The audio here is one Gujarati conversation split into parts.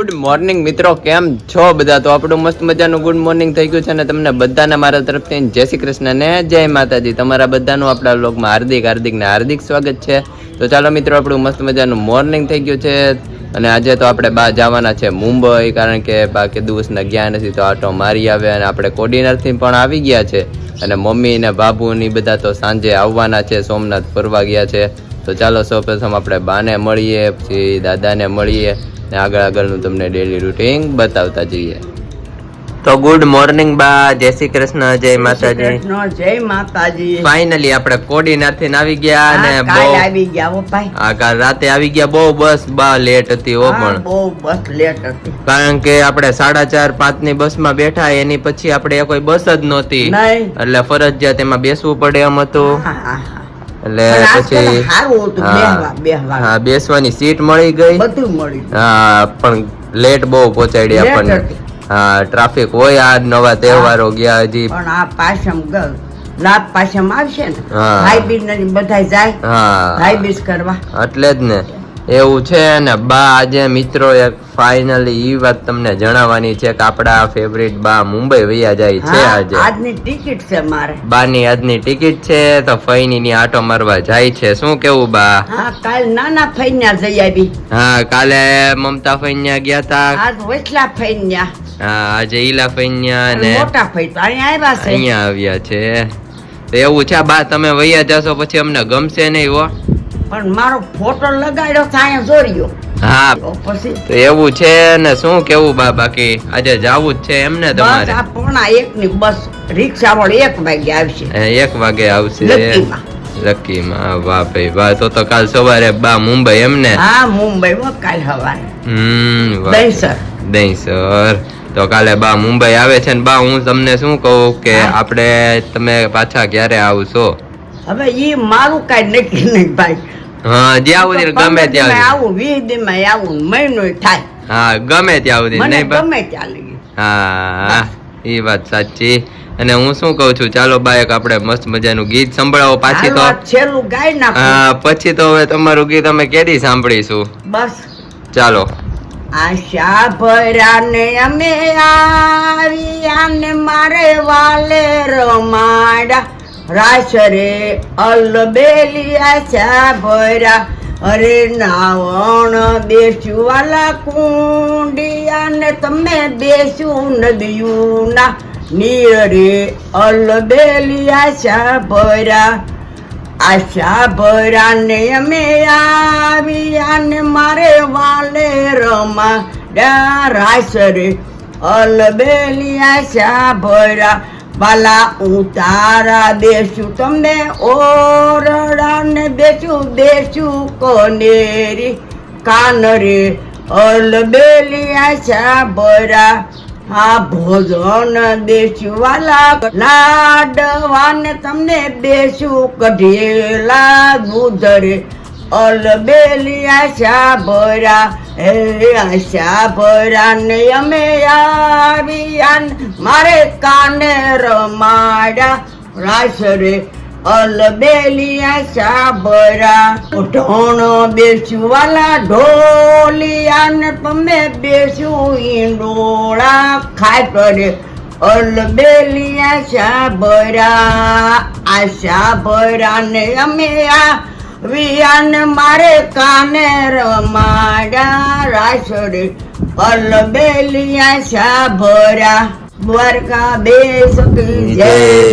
ગુડ મોર્નિંગ મિત્રો. કેમ છો બધા? તો આપણું મસ્ત મજાનું ગુડ મોર્નિંગ થઈ ગયું છે અને તમને બધાને મારા તરફથી જય શ્રી કૃષ્ણ ને જય માતાજી. તમારા બધાનું આપણા લોકમાં હાર્દિક હાર્દિક ને હાર્દિક સ્વાગત છે. તો ચાલો મિત્રો, આપણું મસ્ત મજાનું મોર્નિંગ થઈ ગયું છે અને આજે તો આપણે બહાર જવાના છે મુંબઈ, કારણ કે બા કે દિવસના ગયા નથી તો આટો મારી આવે અને આપણે કોડીનારથી પણ આવી ગયા છે. અને મમ્મી ને બાબુ ને બધા તો સાંજે આવવાના છે, સોમનાથ ફરવા ગયા છે. તો ચાલો સૌપ્રથમ આપણે બાને મળીએ, પછી દાદાને મળીએ. ને આગળ આગળનું તમને ડેલી રૂટીન બતાવતા જઈએ. તો ગુડ મોર્નિંગ બા જય શ્રી કૃષ્ણ જય માતાજી. જય માતાજી. ફાઇનલી આપણે કોડીનારથી આવી ગયા અને બહુ આવી ગયા હો ભાઈ. આ કાલ રાતે આવી ગયા બહુ બસ બા લેટ હતી ઓ પણ. બહુ બસ લેટ હતી. કારણ કે આપણે સાડા ચાર પાંચની બસમાં બેઠા એની પછી આપણે કોઈ બસ જ નહોતી. એટલે ફરજિયાત એમાં બેસવું પડે એમ હતું. એટલે પછી હા. બેસવાની સીટ મળી ગઈ. બધું મળ્યું. હા પણ લેટ બહુ પહોંચાડી આપણને. હા ટ્રાફિક હોય આ નવા તહેવારો ગયા હજી. પણ આ પાછમ રાત પાછમ આવશે ને હા. ભાઈ બીજ બધા જાય હા. ભાઈ બીજ કરવા. એટલે જ ને. એવું છે ને? બા આજે મિત્રો એક ફાઇનલી એ વાત તમને જણાવવાની છે કે આપડા ફેવરિટ બા મુંબઈ વૈયા જાય છે આજે. આજની ટિકિટ છે મારે. બાની આજની ટિકિટ છે તો ફઈની ની આટો મારવા જાય છે. શું કેવું બા? હા કાલ નાના ફૈન્યા જઈ આવી. હા કાલે મમતા ફઈન્યા ગયા તા. આજ વચલા ફૈન્યા. હા આજે ઈલા ફઈન્યા અને ને મોટા ફઈ અહીંયા આવ્યા છે. અહીંયા આવ્યા છે. તો એવું છે બા તમે વૈયા જશો પછી અમને ગમશે નહીં હો. પણ મારો ફોટો લગાડ્યો તો અહીંયા જોર્યો. હા. તો પછી? એવું છે ને શું કેવું બા બાકી? આજે જવું જ છે એમને તમારે? પોણા એક ની બસ રિક્ષા વાળો એક વાગે આવશે. એક વાગે આવશે. લકીમાં. વાહ ભાઈ વાહ તો તો કાલ સવારે બા મુંબઈ એમને હા મુંબઈ હો કાલ સવારે હમ. દહીસર. દહીસર. તો કાલે બા મુંબઈ આવે છે ને બા હું તમને શું કહું કે. આપણે તમે પાછા ક્યારે આવશો? હવે ઈ મારું કઈ નક્કી નહીં ભાઈ. હા જ્યાં સુધી ગમે ત્યાં સુધી. આવું વીસ દીમાં આવું મહિનો થાય. હા ગમે ત્યાં સુધી નહીં ગમે ત્યાં લગી. હા એ વાત સાચી. અને હું શું કહું છું ચાલો બાયક આપણે મસ્ત મજાનું ગીત સંભળાવો પાછી તો. છેલ્લું ગાઈ નાખું. હા પછી તો હવે તમારું ગીત અમે કેદી સાંભળીશું. બસ. ચાલો. આશા ભરાને અમે આવ્યા ને મારે વાલે રમાડા. રાસ રે અલબેલી આશા ભરા અરે નાવણ બેસ્યું વાલા કુંડિયા તમે બેસ્યું નદીયું ના નીર રે અલબેલિયા છા ભરા આશા ભરાને અમે આવ્યા ને મારે વાલે રમા. રાસ રે અલબેલિયા શા ભરા વાલા ઉતારા બેસું તમને ઓરડાને બેસું બેસું કોનેરી કાનરે અલબેલી આશા ભરા આ ભોજન દેશું વાલા, લાડવાને તમને બેસું, કઢેલા દૂધ રે અલબેલી આશા ભરા હે આશા ભરા ને અમે આવ્યા મારે કાને રમાડા રાસ રે અલબેલી આશા ભરા ઢોણો બેસું ઢોલિયાન ઢોલિયા ને તમે બેસું ઈંડોળા. ખાય પડે અલબેલી આશા ભરા આશા ભરા ને અમે આ વિયાન મારે કાને રમાડા રાસડે અલબેલી આશા ભરા દ્વારકા બે સખી જય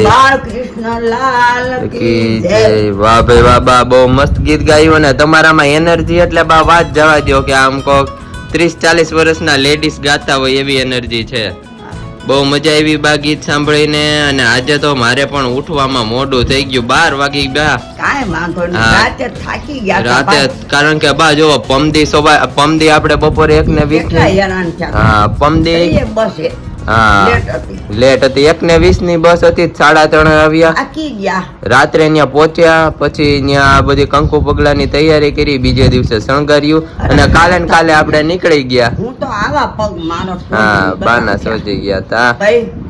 બાળકૃષ્ણ લાલ કી જય. વાહ ભાઈ વાહ બહુ મસ્ત ગીત ગાયું અને તમારામાં એનર્જી એટલે બા વાત જવા દો કે આમ કોક ત્રીસ ચાલીસ વર્ષના લેડીઝ ગાતા હોય એવી એનર્જી છે. બહુ મજા આવી બા ગીત સાંભળીને અને આજે તો મારે પણ ઉઠવામાં મોડું થઈ ગયું. બાર વાગી ગયા. રાતે થાકી ગયા રાતે કારણ કે બા જો પમદી સોવા પમદી આપણે બપોરે એક ને વીસ હા પમદી હા. લેટ હતી. એક ને વીસની બસ હતી સાડા ત્રણ આવ્યા. રાત્રે ત્યાં પહોંચ્યા પછી ત્યાં બધી કંકુ પગલાની તૈયારી કરી બીજે દિવસે શણગાર્યું અને કાલે ને કાલે આપણે નીકળી ગયા. હું તો આવા પગ માનો હા બાના સોજી ગયા તા.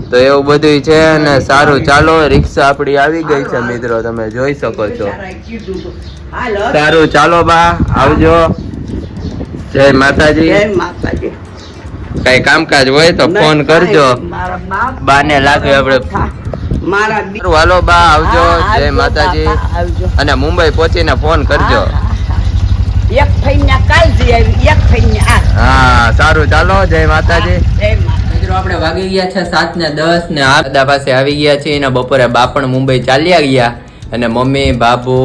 તો એવું બધું છે અને સારું ચાલો રિક્ષા આપડી આવી ગઈ છે મિત્રો તમે જોઈ શકો છો. સારું ચાલો બા આવજો. જય માતાજી. જય માતાજી. કઈ કામકાજ હોય તો ફોન કરજો. બાને લાગે આપણે મારા હાલો બા આવજો. હા, જય માતાજી. અને મુંબઈ પહોંચીને ફોન કરજો. હા, હા, હા. એક ફઈને કાલથી આવી એક ફઈને આ. હા સારું ચાલો જય માતાજી. મિત્રો આપણે વાગી ગયા છે સાત ને દસ ને આ દાદા પાસે આવી ગયા છે એના બપોરે બા પણ મુંબઈ ચાલ્યા ગયા. અને મમ્મી બાપુ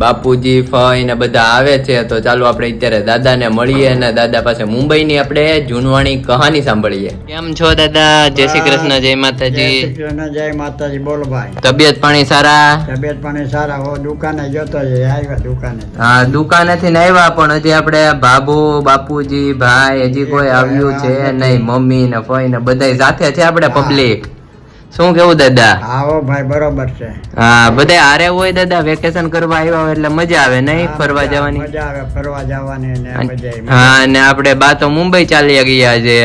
બાપુજી ફઈ ને બધા આવે છે તો ચાલો આપણે અત્યારે દાદાને મળીએ અને દાદા પાસે મુંબઈની આપણે જૂનવાણી કહાની સાંભળીએ. કેમ છો દાદા? જય શ્રી કૃષ્ણ જય માતાજી. જય માતાજી બોલો ભાઈ. તબિયત પાણી સારા? તબિયત પાણી સારા હો દુકાને જતો છે આવ્યા દુકાને. હા દુકાને થી આવ્યા પણ હજી આપણે બાબુ બાપુજી ભાઈ હજી કોઈ આવ્યું છે નહીં મમ્મી ને ફઈ ને બધા સાથે છે આપણે પબ્લિક શું કેવું દાદા? આવો ભાઈ બરોબર છે. હા બધા હારે હોય દાદા? વેકેશન કરવા આવ્યા હોય એટલે મજા આવે નહીં? ફરવા જવાની? મજા આવે ફરવા જવાની ને મજા. હા ને આપણે બા તો મુંબઈ ચાલી ગયા છે.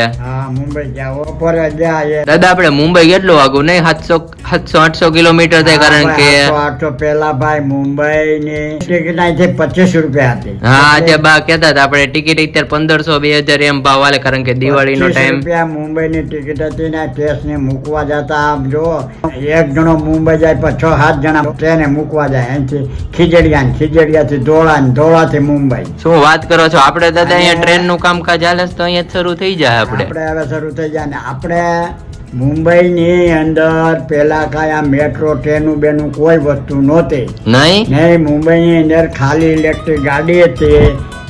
હા મુંબઈ બપોરે દાદા આપણે મુંબઈ કેટલું આગું નહીં સાતસો સાતસો આઠસો કિલોમીટર થાય કારણ કે આઠસો પેલા ભાઈ મુંબઈ ની ટિકિટ અહીંથી પચીસ રૂપિયા હતી. હા આજે બા કેતા હતા આપણે ટિકિટ અત્યારે પંદરસો બે હજાર એમ ભાવ આલે કારણ કે દિવાળી નો ટાઈમ રૂપિયા મુંબઈ ની ટિકિટ હતી ને કેસ ને મૂકવા જતા આમ જો એક જણો મુંબઈ જાય પણ છ સાત જણા ટ્રેને મૂકવા જાય અહીંથી. ખીજડીયા ખીજડીયા થી ધોળા ને ધોળા થી મુંબઈ. શું વાત કરો છો? આપણે દાદા અહીંયા ટ્રેનનું કામકાજ હાલે તો અહીંયા જ શરૂ થઈ જાય આપણે હવે શરૂ થઈ જાય ને આપણે મુંબઈની અંદર પેલા કાંઈ આ મેટ્રો ટ્રેનું બેનું કોઈ વસ્તુ નહોતી. નહીં? નહીં મુંબઈની અંદર ખાલી ઇલેક્ટ્રિક ગાડી હતી.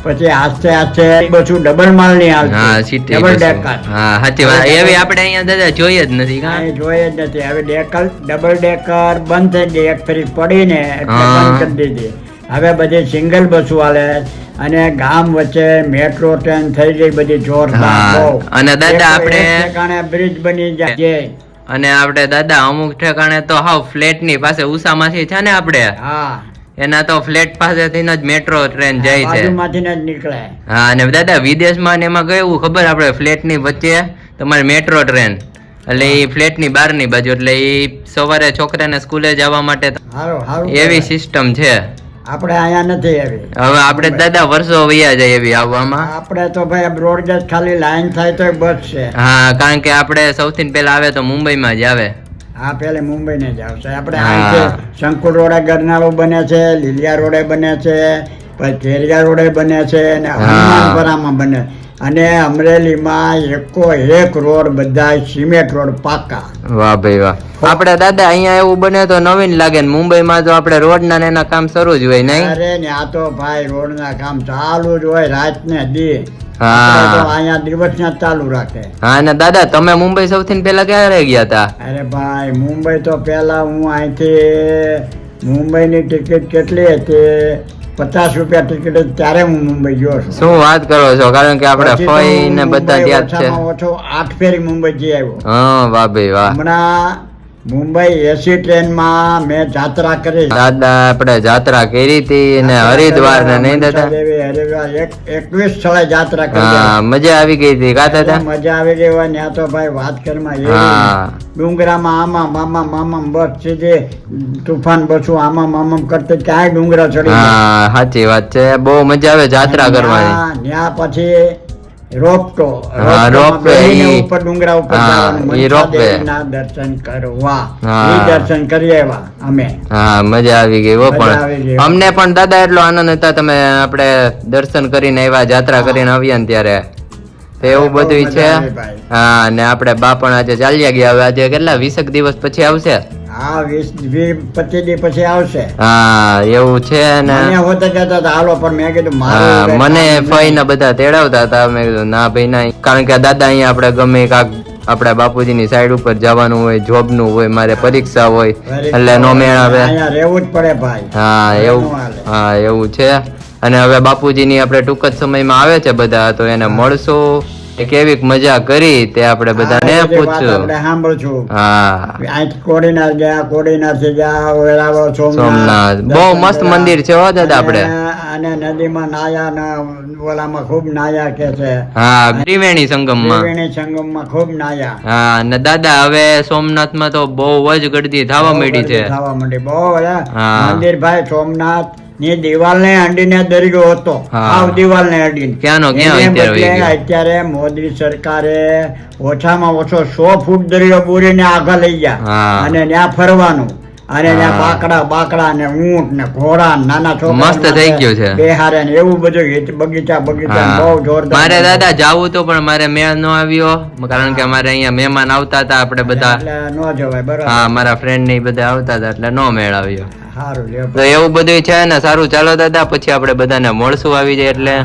પછી આસ્તે આસ્તે બધું ડબલ માલની આવતી ડબલ ડેકર. હા સાચી વાત. એવી આપણે અહીંયા દાદા જોઈએ જ નથી? કાંઈ જોઈએ જ નથી. હવે ડેકર ડબલ ડેકર બંધ થઈ ગઈ. એક ફરી પડીને બંધ કરી દીધી. હવે બધી સિંગલ બસો હાલે. અને ગામ વચ્ચે મેટ્રો ટ્રેન થઈ ગઈ બધી જોરદાર અને દાદા આપણે- ઠેકાણે બ્રિજ બની જાય. અને આપણે દાદા અમુક ઠેકાણે તો હાવ ફ્લેટની પાસે ઉષામાંથી છે ને આપણે? હા. એના તો ફ્લેટ પાસેથી જ મેટ્રો ટ્રેન જાય છે. જ નીકળે. હા અને દાદા વિદેશમાં ને એમાં ગયું ખબર આપણે ફ્લેટની વચ્ચે તમારે મેટ્રો ટ્રેન? એટલે એ ફ્લેટની બહારની બાજુ એટલે એ સવારે છોકરાને સ્કૂલે જવા માટે એવી સિસ્ટમ છે. આપણે અહીંયા નથી આવી. હવે આપણે દાદા વર્ષો વયા જાય એવી આવવામાં. આપણે તો ભાઈ બ્રોડગેજ ખાલી લાઈન થાય તો બસ છે. હા કારણ કે આપણે સૌથી પહેલા આવે તો મુંબઈમાં જ આવે. હા પેલે મુંબઈ ને જ આવશે. આપણે શંકુર રોડે ગરનાળો બને છે લીલિયા રોડે બને છે કેરિયા રોડે બને છે અને હનુમાનપરામાં બને. અને અમરેલીમાં એકો એક રોડ બધા સિમેન્ટ રોડ પાકા. વાહ ભાઈ વાહ. આપણે દાદા અહીંયા એવું બને તો નવીન લાગે ને મુંબઈમાં તો આપણે રોડ ના એના કામ શરૂ જ હોય નહીં? અરે ને આ તો ભાઈ રોડ ના કામ ચાલુ જ હોય રાત ને દી અહીંયા દિવસ ના ચાલુ રાખે. હા ને દાદા તમે મુંબઈ સૌથી પહેલા ક્યારે ગયા હતા? અરે ભાઈ મુંબઈ તો પેલા હું અહીંથી મુંબઈની ટિકિટ કેટલી હતી? પચાસ રૂપિયા ટિકિટ ત્યારે હું મુંબઈ ગયો છું. શું વાત કરો છો? કારણ કે આપણે ફઈ ને બધા ત્યાં છે. ઓછો આઠ ફેરી મુંબઈ જઈ આવ્યો. હા વાહ ભાઈ વાહ. હમણાં મુંબઈ એસી ટ્રેનમાં મેં જાત્રા કરી. દાદા આપણે જાત્રા કરી હતી ને હરિદ્વાર ને નહીં દાદા? એકવીસ સ્થળે જાત્રા કરી હા મજા આવી ગઈ હતી કા દાદા? મજા આવી ગઈ હોય ત્યાં તો ભાઈ વાત કરમાં ડુંગરામાં આમાં મામા મામા બસ સીધી તુફાન બસું આમાં મામા કરતી ક્યાંય ડુંગરા ચડી હા સાચી વાત છે. બહુ મજા આવે જાત્રા કરવાની. ત્યાં ન્યા પછી રોપટો. ઉપર ડુંગરા ઉપર. મનસાદેવીના દર્શન કરવા. દર્શન કરી આવ્યા અમે. હા મજા આવી ગઈ વો પણ અમને પણ દાદા એટલો આનંદ હતા તમે આપણે દર્શન કરીને આવ્યા જાત્રા કરીને આવ્યા ને ત્યારે. એવું બધું છે. હા ને આપણે બા પણ આજે ચાલ્યા ગયા હવે આજે કેટલા વીસેક દિવસ પછી આવશે? હા વીસ વીસ પચીસ દી પછી આવશે. હા એવું છે ને? મને હોતે કહેતા હતા હાલો પણ મેં કીધું હા મને ફઈ ને બધા તેડાવતા હતા. મેં કીધું ના ભાઈ ના. કારણ કે દાદા અહીંયા આપણે ગમે કાંક આપણે બાપુજીની સાઈડ ઉપર જવાનું હોય જોબનું હોય મારે પરીક્ષા હોય એટલે નો મેળ આવે રહેવું જ પડે ભાઈ. હા એવું હા એવું છે. અને હવે બાપુજીની આપણે ટૂંક જ સમયમાં આવે છે બધા તો એને મળશું. એ મજા કરી તે આપણે બધાને આપણે સાંભળશું હા. કોડીનાર ગયા કોડીનારથી ગયા વેરાવળ સોમનાથ સોમનાથ. બહુ મસ્ત મંદિર છે હો દાદા આપણે. અને નદીમાં નાયા ને ઓલામાં ખૂબ નાયા કે છે. હા ત્રિવેણી સંગમમાં. ત્રિવેણી સંગમમાં ખૂબ નાયા. હા ને દાદા હવે સોમનાથમાં તો બહુ જ ગળદી થવા માંડી છે. થવા માંડી. બહુ હા. મંદિર ભાઈ સોમનાથ ની દિવાલ ને અડીને દરિયો હતો. આવ દિવાલ ને અડીને ક્યાંનો ક્યાં? અત્યારે મોદી સરકારે ઓછામાં ઓછો સો ફૂટ દરિયો પૂરીને આગળ લઈ ગયા. અને ત્યાં ફરવાનું. અને ત્યાં બાકડા બાકડા ને ઊંટ ને ઘોડા નાના છોકરા મસ્ત થઈ ગયું છે. બેહારે ને એવું બધું બગીચા બગીચા બહુ જોરદાર મારે દાદા જાવું તો પણ મારે મેળ ન આવ્યો કારણ કે મારે અહીંયા મહેમાન આવતા હતા આપણે બધા ન જવાય બરાબર. હા મારા ફ્રેન્ડ ને બધા આવતા હતા એટલે નો મેળ આવ્યો. સારું તો એવું બધું છે ને સારું. ચાલો દાદા પછી આપણે બધાને મળશું આવી જાય એટલે.